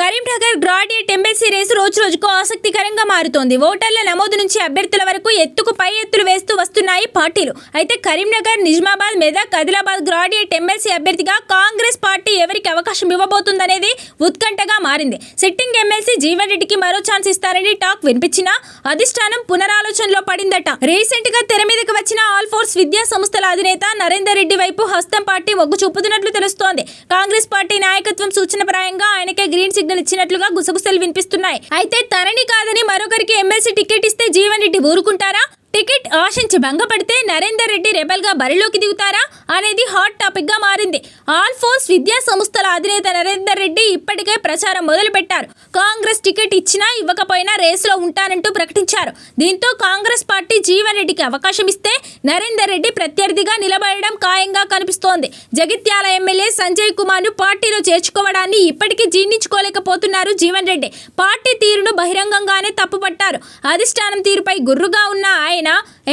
Karimnagar graduate MLC race రోజు రోజుకు ఆసక్తికరంగా మారుతోంది. ఓటర్ల నమోదు నుంచి అభ్యర్థుల వరకు ఎత్తుకు పై ఎత్తులు వేస్తూ వస్తున్నాయి పార్టీలు. అయితే కరీంనగర్ నిజామాబాద్ మెదక్ ఆదిలాబాద్ గ్రాడ్యుయేట్ ఎమ్మెల్సీ అభ్యర్థిగా కాంగ్రెస్ పార్టీ ఎవరికి అవకాశం ఇవ్వబోతుందనేది ఉత్కంఠగా మారింది. సిట్టింగ్ ఎమ్మెల్సీ జీవన్ రెడ్డికి మరో ఛాన్స్ ఇస్తారని టాక్ వినిపించినా అధిష్టానం పునరాలోచనలో పడిందట. రీసెంట్గా తెర మీదకి వచ్చిన ఆల్ ఫోర్స్ విద్యా సంస్థల అధినేత నరేందర్ రెడ్డి వైపు హస్తం పార్టీ మొగ్గు చూపుతున్నట్లు తెలుస్తోంది. కాంగ్రెస్ పార్టీ నాయకత్వం సూచనప్రాయంగా ఆయనకే గ్రీన్ సిగ్నల్ ఇచ్చినట్లుగా గుసగుసలు వినిపిస్తున్నాయి. అయితే తనని కాదని మరొకరికి ఎమ్మెల్సీ టికెట్ ఇస్తే జీవన్ రెడ్డి ఊరుకుంటారా? టికెట్ ఆశించి భంగపడితే నరేందర్ రెడ్డి రెబల్గా బరిలోకి దిగుతారా అనేది హాట్ టాపిక్గా మారింది. ఆల్ఫోన్స్ విద్యా సంస్థల అధినేత నరేందర్ రెడ్డి ఇప్పటికే ప్రచారం మొదలుపెట్టారు. కాంగ్రెస్ టికెట్ ఇచ్చినా ఇవ్వకపోయినా రేసులో ఉంటానంటూ ప్రకటించారు. దీంతో కాంగ్రెస్ పార్టీ జీవన్ రెడ్డికి అవకాశం ఇస్తే నరేందర్ రెడ్డి ప్రత్యర్థిగా నిలబడడం ఖాయంగా కనిపిస్తోంది. జగిత్యాల ఎమ్మెల్యే సంజయ్ కుమార్ను పార్టీలో చేర్చుకోవడాన్ని ఇప్పటికీ జీర్ణించుకోలేకపోతున్నారు జీవన్ రెడ్డి. పార్టీ తీరును బహిరంగంగానే తప్పుపట్టారు. అధిష్టానం తీరుపై గుర్రుగా ఉన్న ఆయన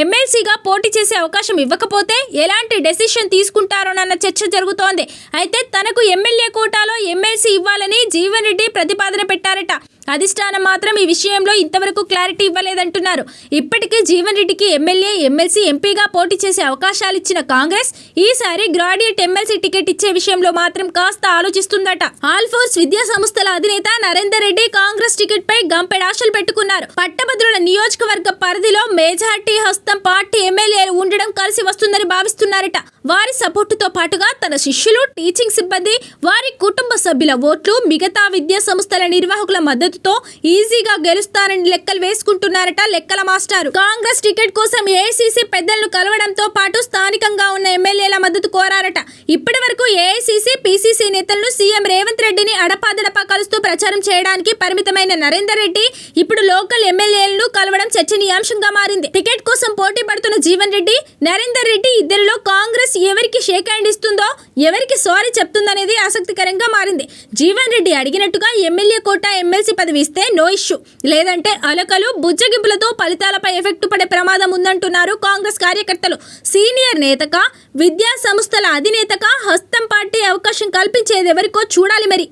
ఎమ్మెల్సీగా పోటీ చేసే అవకాశం ఇవ్వకపోతే ఎలాంటి డెసిషన్ తీసుకుంటారోనన్న చర్చ జరుగుతోంది. అయితే తనకు ఎమ్మెల్యే కోటాలో ఎమ్మెల్సీ ఇవ్వాలని జీవన్ రెడ్డి ప్రతిపాదన పెట్టారట. అధిష్టానం మాత్రం ఈ విషయంలో ఇంతవరకు క్లారిటీ ఇవ్వలేదంటున్నారు. ఇప్పటికే జీవన్ రెడ్డికి ఎమ్మెల్యే ఎమ్మెల్సీ ఎంపీగా పోటీ చేసే అవకాశాలు ఇచ్చిన కాంగ్రెస్ ఈసారి గ్రాడ్యుయేట్ ఎమ్మెల్సీ టికెట్ ఇచ్చే విషయంలో మాత్రం కాస్త ఆలోచిస్తుందట. ఆల్ఫోర్స్ విద్యా సంస్థల అధినేత నరేందర్ రెడ్డి కాంగ్రెస్ టికెట్ పై గంపెడాశలు పెట్టుకున్నారు. పట్టభద్రుల నియోజకవర్గ పరిధిలో మెజార్టీ హస్తం పార్టీ ఎమ్మెల్యేలు ఉండడం కలిసి వస్తుందని భావిస్తున్నారట. వారి సపోర్టుతో పాటుగా తన శిష్యులు టీచింగ్ సిబ్బంది వారి కుటుంబ సభ్యుల ఓట్లు మిగతా విద్యా సంస్థల నిర్వాహకుల మద్దతుతో ఈజీగా గెలుస్తారని లెక్కలు వేసుకుంటున్నారట లెక్కల మాస్టారు. కాంగ్రెస్ టికెట్ కోసం ఏసీసీ పెద్దలను కలవడంతో పాటు స్థానికంగా ఉన్న ఎమ్మెల్యేల మద్దతు కోరారట. ఇప్పటి వరకు ఏఐసీసీ పీసీసీ నేతలను సీఎం రేవంత్ రెడ్డిని అడపాదడపా కలుస్తూ ప్రచారం చేయడానికి పరిమితమైన నరేందర్ రెడ్డి ఇప్పుడు లోకల్ ఎమ్మెల్యేలను కలవడం చర్చనీయాంశంగా మారింది. టికెట్ కోసం పోటీ పడుతున్న జీవన్ రెడ్డి నరేందర్ రెడ్డి ఇద్దరిలో కాంగ్రెస్ ఎవరికి షేక్ హ్యాండ్ ఇస్తుందో ఎవరికి సారీ చెప్తుందనేది ఆసక్తికరంగా మారింది. జీవన్ రెడ్డి అడిగినట్టుగా ఎమ్మెల్యే కోటా ఎమ్మెల్సీ పదవి ఇస్తే నో ఇష్యూ. లేదంటే అలకలు బుజ్జగింపులతో ఫలితాలపై ఎఫెక్ట్ పడే ప్రమాదం ఉందంటున్నారు కాంగ్రెస్ కార్యకర్తలు. సీనియర్ నేతగా విద్యా సంస్థల అధినేతగా హస్తం పార్టీ అవకాశం కల్పించేది ఎవరికో చూడాలి మరి.